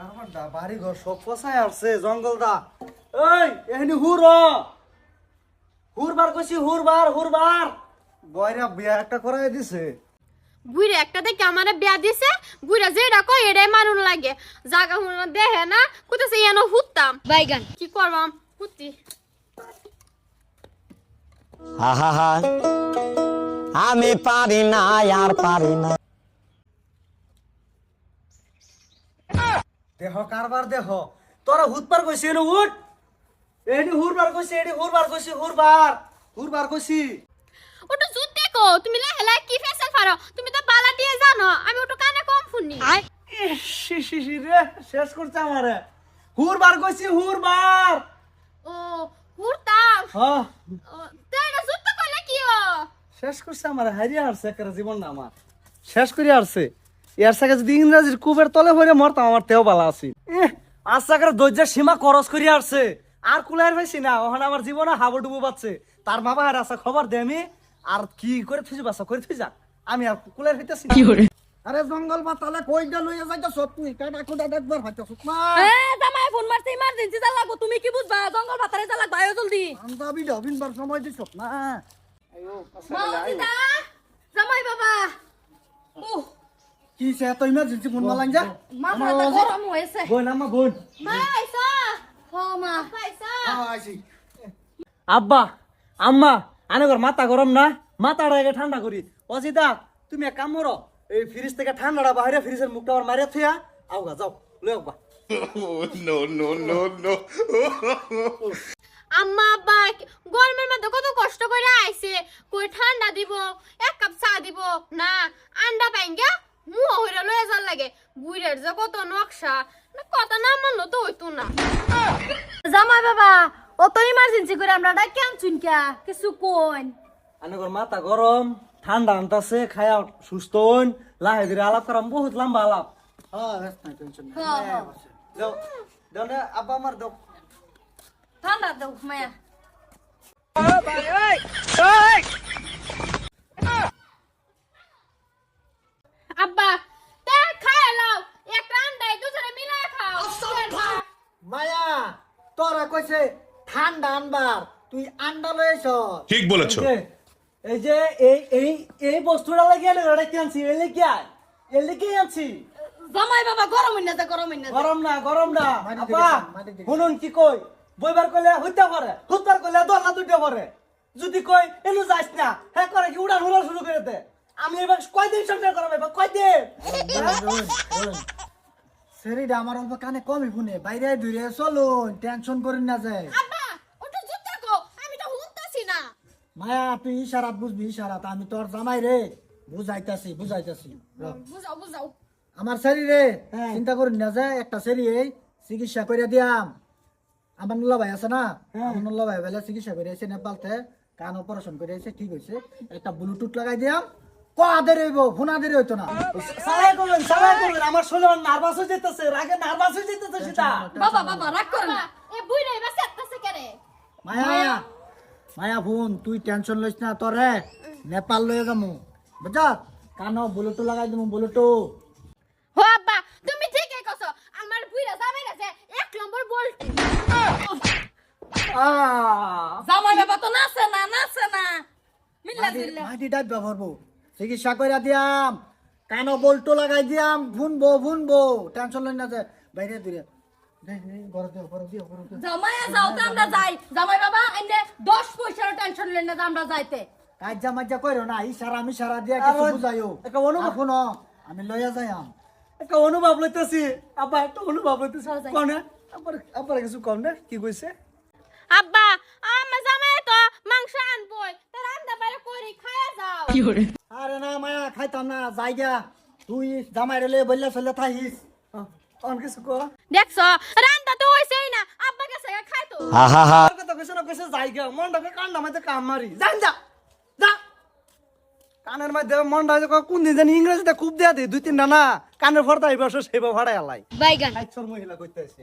কারবারটা বাড়ি ঘর সব পচায় আসছে জঙ্গল এই এখানে হুর হুর কইছি হুর বার বয়রা বিয়া একটা করাই দিছে। বুড়ে একটা দেখে আমারে বিয়া দিছে বুড়া যেটা কয় এটাই মানুন লাগে। জাগা হুন দেহে না কোথাছে এন হুত্তাম। বাইগান। কি করবাম? আমি পারি না আর পারি না। দেহ কারবার দেহ। তোরা হুত পার কইছি এনে উঠ। এডি হুর বার কইছি এডি হুর বার কইছি হুর বার হুর বার কইছি। ওটা জুত দেখো তুমি লাহেলা কি ফেসাল পারো তুমি তো বালা দিয়ে জানো আমি ওটা কানে কম শুনি। শি শি শি রে শেষ করছে আমারে। হুর বার কইছি হুর বার ও হুরতাম। হ্যাঁ তাই না জুত কইলে কি ও শেষ করছে আমার হারিয়ে আসছে জীবন না আমার। শেষ করে আসছে এর সাথে যদি ইংরাজির কুবের তলে ভরে মরতাম আমার তেও বালা আছি। আচ্ছা করে ধৈর্যের সীমা খরচ করে আসছে। আর কুলার পাইছি না ওখানে আমার জীবনে হাবুডুবু পাচ্ছে তার বাবা আর আচ্ছা খবর দে আমি আর কি করে থুইছি বাসা করে থুই যাক আমি আর কুলার হইতেছি আরে জঙ্গল পাতালে কইটা লইয়া যাইতা সত্যি কাটা কুটা দেখবার হইতাছ না জামাই ফোন মারছে ইমার্জেন্সি যা লাগবো তুমি কি বুঝবা? জঙ্গল ভাতারে যা লাগবা আয়ো জলদি। আন্দা বিডা বিনবার সময় দিছ না গেলে আইও। জামাই বাবা। উহ কি সে এত ইমার্জেন্সি ফোন মালাং যা? গরম হয়েছে। বোন হ মা। পাইছা আব্বা আম্মা আনেগর মাথা গরম না? মাথাটা আগে ঠান্ডা করি। অজিদা তুমি এক কাম করো এই ফ্রিজ থেকে ঠান্ডাটা বাইরে ফ্রিজের মুখটা আবার মারিয়া থুয়া আউগা যাও লই আব্বা আম্মা আব্বা গরমের মধ্যে কত কষ্ট করে আইছে। কই ঠান্ডা দিব এক কাপ চা দিব। না আন্ডা পাইঙ্গা। মুহ হইরা লয়ে যার লাগে। বুইরের যে কত নকশা না কথা না মানলো তো হইতো না। জামাই বাবা অত ইমার্জেন্সি করে আমরা ডাকি আনছুন কে কিছু কোন আনেগর মাথা গরম ঠান্ডা আনতাছে খায়া সুস্থ হইন লাহে ধীরে আলাপ করাম বহুত লম্বা আলাপ। হ্যাঁ নাই টেনশন দাও দাও না আব্বা আমার দাও ঠান্ডা দাও মায়া। আব্বা মায়া তোরা কইছে ঠান্ডা আনবার তুই আন্ডা লইছ ঠিক বলেছ। এই যে এই এই এই বস্তুটা লাগিয়ে কি আনছি? এই লেগে এই লেগে আনছি? জামাই বাবা গরম হইনা যা গরম হইনা গরম না গরম না। আপা শুনুন কি কই? বইবার কইলে হইতে পারে হুতার কইলে দলা দুইটা পারে যদি কই এনু যাইস না হ্যাঁ করে কি উড়ান উড়ান শুরু করে দে। আমি এবার কয়দিন সংসার করাবো এবার কয়দিন? সেরিটা আমার অল্প কানে কমই শুনে। বাইরে দূরে চলুন টেনশন করেন না যায় আব্বা ওটা জুত দেখো আমি তো হুনতাছি না। মায়া তুই ইশারাত বুঝবি ইশারাত আমি তোর জামাই রে। বুঝাইতাছি বুঝাইতাছি র। বুঝাও বুঝাও। আমার শরীরে চিন্তা করেন না যে একটা শরীর চিকিৎসা করে দিয়াম। আমার নুল্লা ভাই আছে না? আমার নুল্লা ভাই বেলা চিকিৎসা করে এসে নেপালতে কান অপারেশন করে এসে ঠিক হয়েছে একটা ব্লুটুথ লাগাই দিয়াম কাদের হইব ফোনা দের হইতো না। সালাই করবেন সালাই করবেন। আমার শরীর নার্ভাস হয়ে যেতেছে রাগে নার্ভাস হয়ে যেতেছে সেটা। বাবা বাবা রাগ করেন না। এ বুইরে এবার সেটতাছে কেরে? মায়া মায়া। ফোন তুই টেনশন লইস না তোরে নেপাল লয়ে যামু বুঝা কানো ব্লুটুথ লাগাই দিমু ব্লুটুথ হো আব্বা তুমি ঠিকই কইছো আমার বুইরা যাবে না যে এক নম্বর বল্ট জামাই বাবা তো নাচে না নাচে না। মিল্লা দিল্লা মাটি ডাইব ব্যবহারবো চিকিৎসা করে দিয়াম কানো বল্টু লাগাই দিয়াম ফুনবো ফুনবো টেনশন লই না যে বাইরে দূরে। জামাই যাও তো আমরা যাই। জামাই বাবা এনে দশ পয়সার টেনশন লেন না যে আমরা যাইতে। কাজ্জা মাজ্জা কইরো না ইশারা আমি সারা দিয়া কিছু আরে, বুঝাইও। একটা অনুভব- শুনো আমি লইয়া যাইয়াম। একটা অনুভব লইতেছি। আব্বা একটা অনুভব লইতেছি। কনে? আবার আবার কিছু কম না কি কইছে? আব্বা আমার জামাই তো মাংস আনবই তার রান্না বাইরে করি খায়া যাও। আরে না মায়া খাইতাম না যাইগা তুই জামাই রেলে বললে চলে থাইস অন কিছু কো। দেখছ রান্না তো হইছেই না আব্বা কাছে খাই তো। আহা আর কথা কইছে না কইছে জায়গা মনটাকে কান্না মাঝে কাম মারি। যান যা যা। কানের মধ্যে মনটা যে কোন দিন জানি ইংরেজিতে খুব দেয়া দে দুই তিনটা না কানের ফর্দা এই বছর সেবা বাইগান। কাইছর মহিলা কইতেছে।